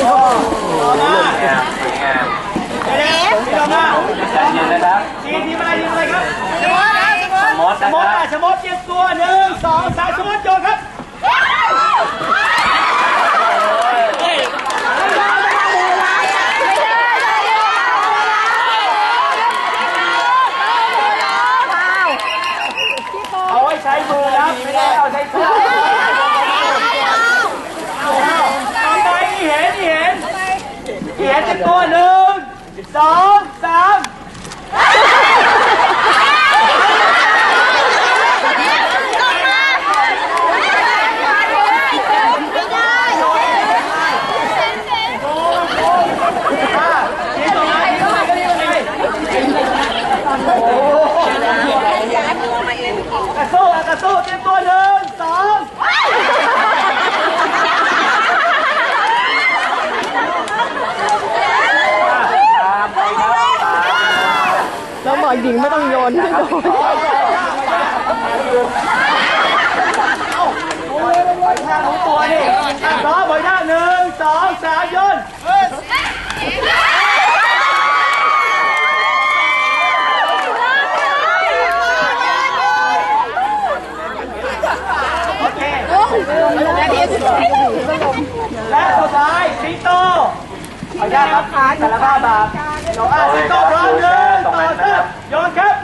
ยงามเดี๋ยวๆต่อมาใจเย็นนะครับทีมทีมอะไรทีมอะไรครับมดสนะมครับอะสมดเตรียมตัวหนึ่งสองสามสมดโจครับเอาไว้ใช้มือนะครับไม่ได้เอาใช้เท้าต่อไปนี่เห็นนี่เห็น นี่เห็นเตรียมตัวหนึ่งสองสามนี่ตรงไหนนี่ตรงไหนก็นี่ตรงไหนโอ้โหกระสู้อ่กระสู้เตรียมตัวหนึ่งสอง ตามไปครับตาม แล้วบ อกหญิงไม่ต้องโยนให้โดนโอ้ยปล่อยท่ารู้ตัวนี่ซ้อมปล่อยท่าหนึ่งสองสามโยนและสุดท้ายสิงโตขออนุญาตครับสารภาพบาปน้องอาสิงโตพร้อมเลย หนึ่งสองสามโยนครับ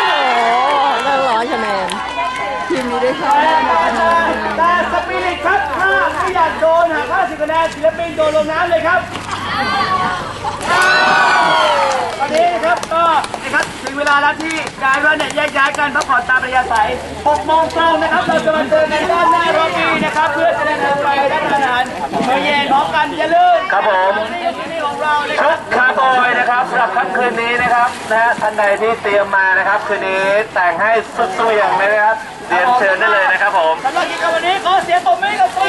โอ้ได้ร้อยคะแนนทีมนี้ได้ค่ะแต่สปิริตครับถ้าไม่อยากโดนหาก50คะแนนศิลปินโดนลงน้ำเลยครับตอนนี้นะครับก็นะครับถึง เวลาแล้วที่กายว่าเนี่ยแยกย้ายกันพักผ่อนตามระยะสาย6โมงตรงนะครับ เราจะมาเจอกันด้านหน้าโรบีนะครับ เพื่อจะได้นำไปรับประทานมื้อเย็นพร้อมกันอย่าลืมครับผมนี่คือที่ของเรานะคชุรับดคาร์บอยนะครับสำหรับค่ำคืนนี้นะครับนะฮะท่านใดที่เตรียมมานะครับ คืนนี้แต่งให้สุดเสวียงเลยนะครับเรียนเชิญได้เลยนะครับผม สำหรับกิจกรรมวันนี้ขอเสียงปรบมือให้กับตัว